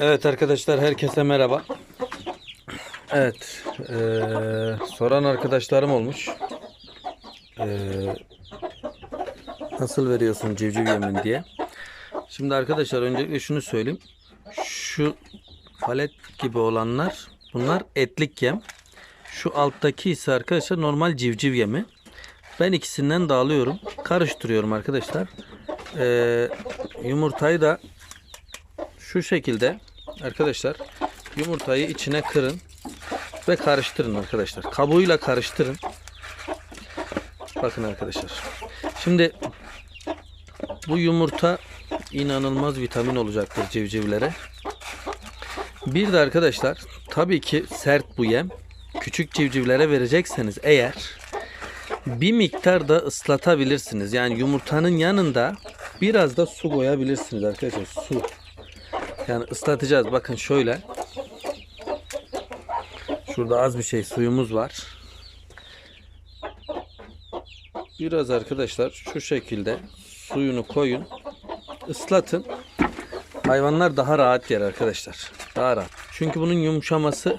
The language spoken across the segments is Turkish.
Evet arkadaşlar herkese merhaba. Evet eee, soran arkadaşlarım olmuş. Eee, nasıl veriyorsun civciv yemin diye. Şimdi arkadaşlar öncelikle şunu söyleyeyim. Şu palet gibi olanlar bunlar etlik yem. Şu alttaki ise arkadaşlar normal civciv yemi. Ben ikisinden dağılıyorum. Karıştırıyorum arkadaşlar. Eee, yumurtayı da şu şekilde arkadaşlar yumurtayı içine kırın ve karıştırın arkadaşlar. Kabuğuyla karıştırın. Bakın arkadaşlar. Şimdi bu yumurta inanılmaz vitamin olacaktır civcivlere. Bir de arkadaşlar tabii ki sert bu yem. Küçük civcivlere verecekseniz eğer bir miktar da ıslatabilirsiniz. Yani yumurtanın yanında biraz da su koyabilirsiniz arkadaşlar. Su. Yani ıslatacağız. Bakın şöyle. Şurada az bir şey suyumuz var. Biraz arkadaşlar şu şekilde suyunu koyun. Islatın. Hayvanlar daha rahat yer arkadaşlar. Daha rahat. Çünkü bunun yumuşaması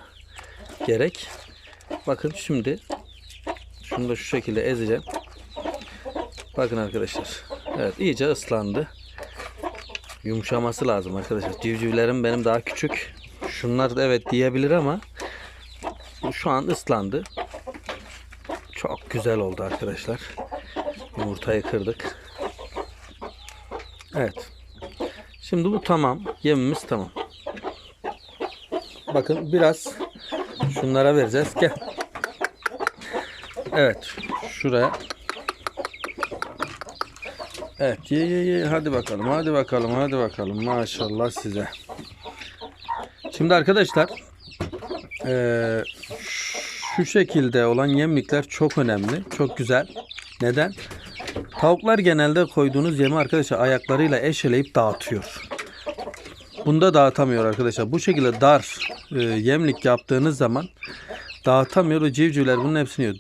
gerek. Bakın şimdi şunu da şu şekilde ezeceğim. Bakın arkadaşlar. Evet iyice ıslandı yumuşaması lazım arkadaşlar. Civcivlerim benim daha küçük. Şunlar da evet diyebilir ama şu an ıslandı. Çok güzel oldu arkadaşlar. Yumurtayı kırdık. Evet. Şimdi bu tamam. Yemimiz tamam. Bakın biraz şunlara vereceğiz. Gel. Evet. Şuraya Evet ye ye ye hadi bakalım hadi bakalım hadi bakalım maşallah size. Şimdi arkadaşlar eee, şu şekilde olan yemlikler çok önemli çok güzel. Neden? Tavuklar genelde koyduğunuz yemi arkadaşlar ayaklarıyla eşeleyip dağıtıyor. Bunda dağıtamıyor arkadaşlar. Bu şekilde dar e, yemlik yaptığınız zaman dağıtamıyor ve civcivler bunun hepsini yiyor.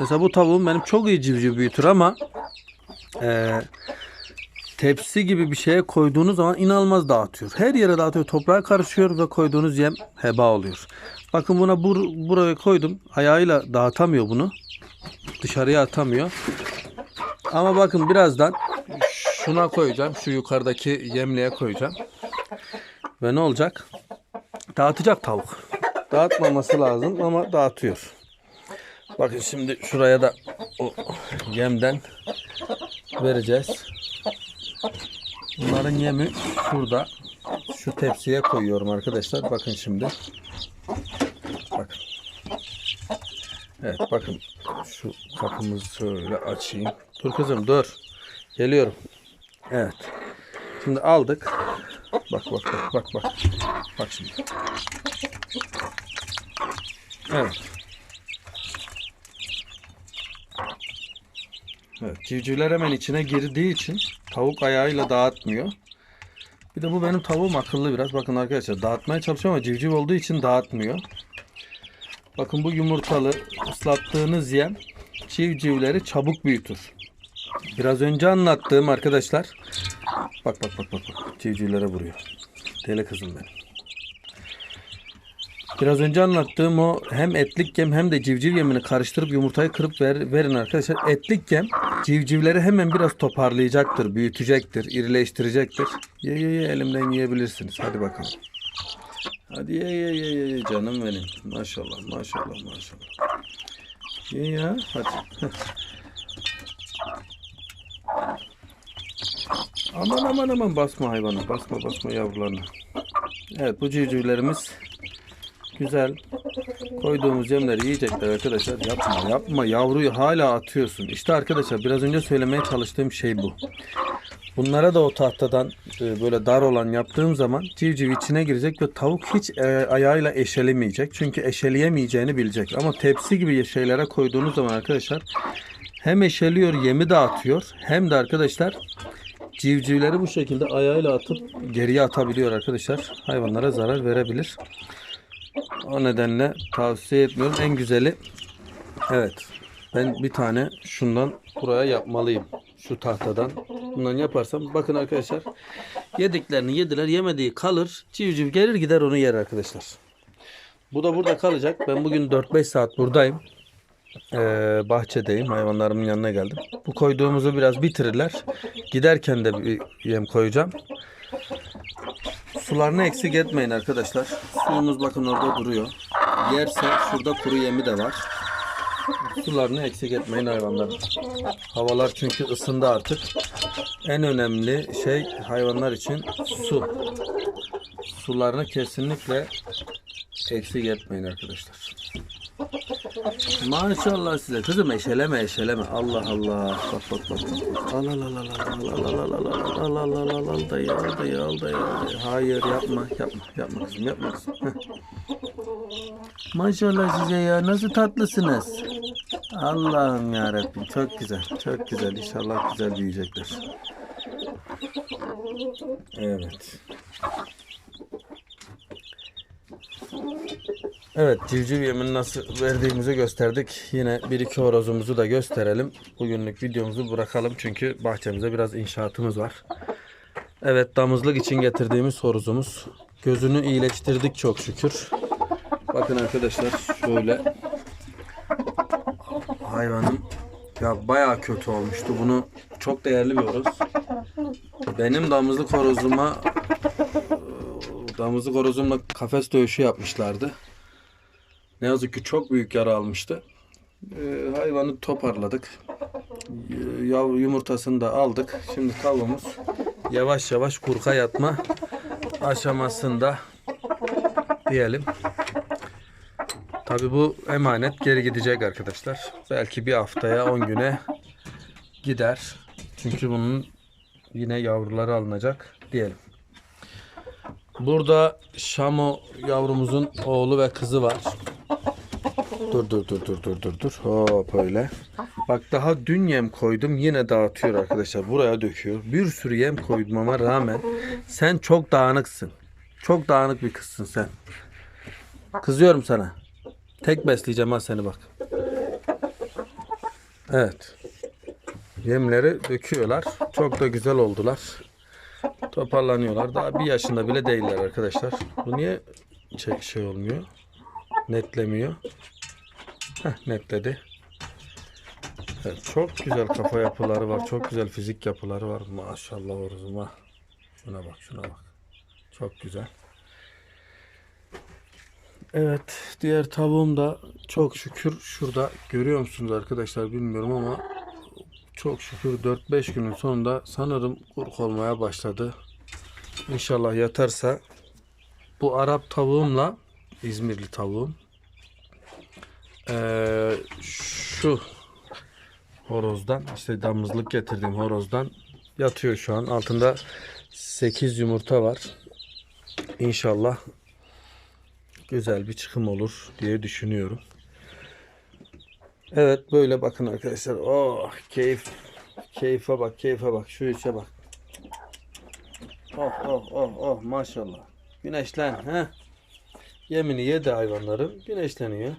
Mesela bu tavuğum benim çok iyi civciv büyütür ama e, tepsi gibi bir şeye koyduğunuz zaman inanılmaz dağıtıyor. Her yere dağıtıyor. Toprağa karışıyor ve koyduğunuz yem heba oluyor. Bakın buna bur buraya koydum. Ayağıyla dağıtamıyor bunu. Dışarıya atamıyor. Ama bakın birazdan şuna koyacağım. Şu yukarıdaki yemliğe koyacağım. Ve ne olacak? Dağıtacak tavuk. Dağıtmaması lazım ama dağıtıyor. Bakın şimdi şuraya da o yemden vereceğiz. Bunların yemi şurada. Şu tepsiye koyuyorum arkadaşlar. Bakın şimdi. Bakın. Evet bakın. Şu kapımızı şöyle açayım. Dur kızım dur. Geliyorum. Evet. Şimdi aldık. Bak bak bak bak bak. Bak şimdi. Evet. Evet, civcivler hemen içine girdiği için tavuk ayağıyla dağıtmıyor. Bir de bu benim tavuğum akıllı biraz. Bakın arkadaşlar dağıtmaya çalışıyor ama civciv olduğu için dağıtmıyor. Bakın bu yumurtalı ıslattığınız yem civcivleri çabuk büyütür. Biraz önce anlattığım arkadaşlar. Bak bak bak bak bak. Civcivlere vuruyor. Deli kızım benim. Biraz önce anlattığım o hem etlik yem hem de civciv yemini karıştırıp yumurtayı kırıp ver, verin arkadaşlar. Etlik yem civcivleri hemen biraz toparlayacaktır, büyütecektir, irileştirecektir. Ye ye ye elimden yiyebilirsiniz. Hadi bakalım. Hadi ye ye ye ye canım benim. Maşallah maşallah maşallah. Ye ya hadi. aman aman aman basma hayvanı. Basma basma yavrularını. Evet bu civcivlerimiz güzel koyduğumuz yemleri yiyecekler arkadaşlar. Yapma yapma yavruyu hala atıyorsun. İşte arkadaşlar biraz önce söylemeye çalıştığım şey bu. Bunlara da o tahtadan e, böyle dar olan yaptığım zaman civciv içine girecek ve tavuk hiç e, ayağıyla eşelemeyecek. Çünkü eşeleyemeyeceğini bilecek. Ama tepsi gibi şeylere koyduğunuz zaman arkadaşlar hem eşeliyor yemi dağıtıyor hem de arkadaşlar civcivleri bu şekilde ayağıyla atıp geriye atabiliyor arkadaşlar. Hayvanlara zarar verebilir. O nedenle tavsiye etmiyorum. En güzeli evet ben bir tane şundan buraya yapmalıyım. Şu tahtadan. Bundan yaparsam bakın arkadaşlar yediklerini yediler yemediği kalır. Civciv gelir gider onu yer arkadaşlar. Bu da burada kalacak. Ben bugün 4-5 saat buradayım. Ee, bahçedeyim. Hayvanlarımın yanına geldim. Bu koyduğumuzu biraz bitirirler. Giderken de bir yem koyacağım. Sularını eksik etmeyin arkadaşlar. Suyumuz bakın orada duruyor. Yerse şurada kuru yemi de var. Sularını eksik etmeyin hayvanların. Havalar çünkü ısındı artık. En önemli şey hayvanlar için su. Sularını kesinlikle eksik etmeyin arkadaşlar. Maşallah size kızım eşeleme eşeleme. Allah Allah. Bak bak bak. Al al al al al al al al al al al al al al al dayı al al dayı al dayı. Hayır yapma yapma yapma kızım yapma. Maşallah size ya nasıl tatlısınız. Allah'ım ya Rabbim çok güzel çok güzel inşallah güzel büyüyecekler. Evet. Evet civciv yemini nasıl verdiğimizi gösterdik. Yine bir iki horozumuzu da gösterelim. Bugünlük videomuzu bırakalım çünkü bahçemizde biraz inşaatımız var. Evet damızlık için getirdiğimiz horozumuz. Gözünü iyileştirdik çok şükür. Bakın arkadaşlar şöyle. Hayvanım ya bayağı kötü olmuştu. Bunu çok değerli bir horoz. Benim damızlık horozuma damızlık horozumla kafes dövüşü yapmışlardı. Ne yazık ki çok büyük yara almıştı. Ee, hayvanı toparladık. Y- Yav yumurtasını da aldık. Şimdi tavuğumuz yavaş yavaş kurka yatma aşamasında diyelim. Tabi bu emanet geri gidecek arkadaşlar. Belki bir haftaya 10 güne gider. Çünkü bunun yine yavruları alınacak diyelim. Burada Şamo yavrumuzun oğlu ve kızı var. Dur dur dur dur dur dur dur. Hop öyle. Bak daha dün yem koydum yine dağıtıyor arkadaşlar. Buraya döküyor. Bir sürü yem koymama rağmen sen çok dağınıksın. Çok dağınık bir kızsın sen. Kızıyorum sana. Tek besleyeceğim ha seni bak. Evet. Yemleri döküyorlar. Çok da güzel oldular. Toparlanıyorlar. Daha bir yaşında bile değiller arkadaşlar. Bu niye şey, şey olmuyor? Netlemiyor. Heh, netledi. Evet, çok güzel kafa yapıları var. Çok güzel fizik yapıları var. Maşallah oruzuma. Şuna bak şuna bak. Çok güzel. Evet. Diğer tavuğum da çok şükür şurada görüyor musunuz arkadaşlar bilmiyorum ama çok şükür 4-5 günün sonunda sanırım kurk olmaya başladı. İnşallah yatarsa bu Arap tavuğumla İzmirli tavuğum ee, şu horozdan işte damızlık getirdiğim horozdan yatıyor şu an. Altında 8 yumurta var. İnşallah güzel bir çıkım olur diye düşünüyorum. Evet böyle bakın arkadaşlar. Oh keyif. Keyfe bak keyfe bak. Şu işe bak. Oh oh oh oh maşallah. Güneşlen he. Yemini yedi hayvanların. Güneşleniyor.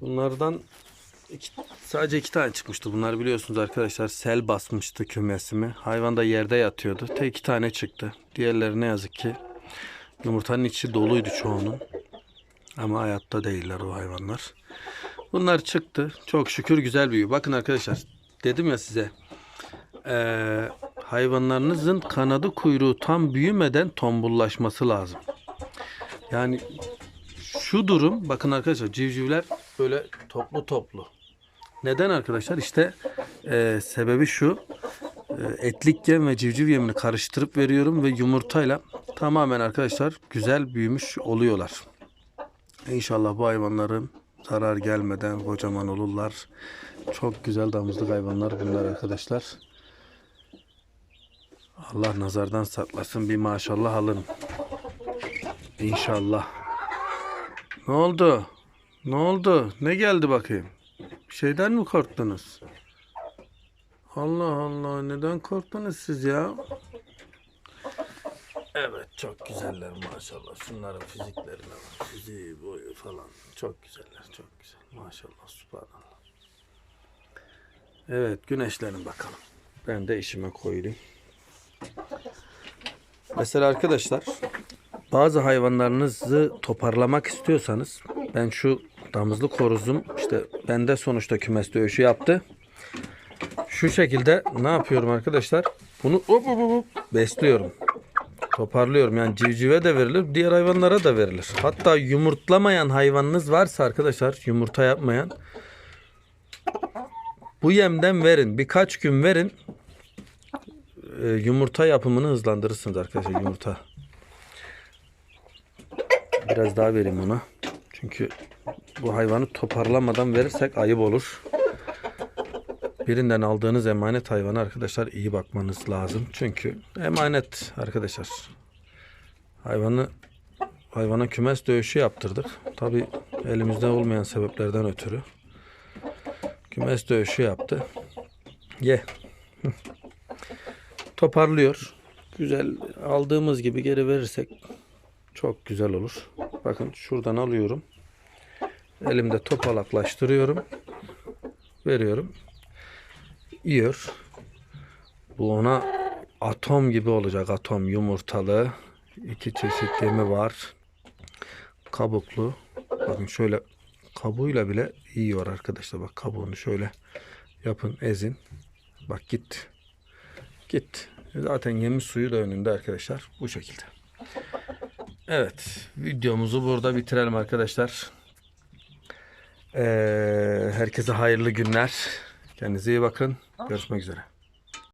Bunlardan iki, sadece iki tane çıkmıştı. Bunlar biliyorsunuz arkadaşlar sel basmıştı kümesimi. Hayvan da yerde yatıyordu. Tek iki tane çıktı. Diğerleri ne yazık ki yumurtanın içi doluydu çoğunun. Ama hayatta değiller o hayvanlar. Bunlar çıktı. Çok şükür güzel büyüyor. Bakın arkadaşlar dedim ya size. eee, hayvanlarınızın kanadı kuyruğu tam büyümeden tombullaşması lazım. Yani şu durum bakın arkadaşlar civcivler böyle toplu toplu. Neden arkadaşlar? İşte eee, sebebi şu. Eee, etlik yem ve civciv yemini karıştırıp veriyorum ve yumurtayla tamamen arkadaşlar güzel büyümüş oluyorlar. İnşallah bu hayvanların zarar gelmeden kocaman olurlar. Çok güzel damızlık hayvanlar bunlar arkadaşlar. Allah nazardan saklasın bir maşallah alın. İnşallah. Ne oldu? Ne oldu? Ne geldi bakayım? Şeyden mi korktunuz? Allah Allah neden korktunuz siz ya? Evet çok güzeller maşallah. Şunların fiziklerine bak. Fiziği boyu falan. Çok güzeller çok güzel. Maşallah subhanallah. Evet güneşlerin bakalım. Ben de işime koyayım. Mesela arkadaşlar bazı hayvanlarınızı toparlamak istiyorsanız ben şu damızlık horozum işte bende sonuçta kümes dövüşü yaptı. Şu şekilde ne yapıyorum arkadaşlar? Bunu hop hop hop besliyorum. Toparlıyorum yani civcive de verilir, diğer hayvanlara da verilir. Hatta yumurtlamayan hayvanınız varsa arkadaşlar, yumurta yapmayan bu yemden verin. Birkaç gün verin. Ee, yumurta yapımını hızlandırırsınız arkadaşlar yumurta. Biraz daha vereyim ona. Çünkü bu hayvanı toparlamadan verirsek ayıp olur. Birinden aldığınız emanet hayvana arkadaşlar iyi bakmanız lazım. Çünkü emanet arkadaşlar. Hayvanı hayvana kümes dövüşü yaptırdık. Tabi elimizde olmayan sebeplerden ötürü. Kümes dövüşü yaptı. Ye. Toparlıyor. Güzel aldığımız gibi geri verirsek çok güzel olur. Bakın şuradan alıyorum. Elimde topalaklaştırıyorum. Veriyorum. Yiyor. Bu ona atom gibi olacak. Atom yumurtalı. İki çeşit yemi var. Kabuklu. Bakın şöyle kabuğuyla bile yiyor arkadaşlar. Bak kabuğunu şöyle yapın ezin. Bak git. Git. Zaten yemi suyu da önünde arkadaşlar. Bu şekilde. Evet. Videomuzu burada bitirelim arkadaşlar. Ee, herkese hayırlı günler. Kendinize iyi bakın. Görüşmek üzere.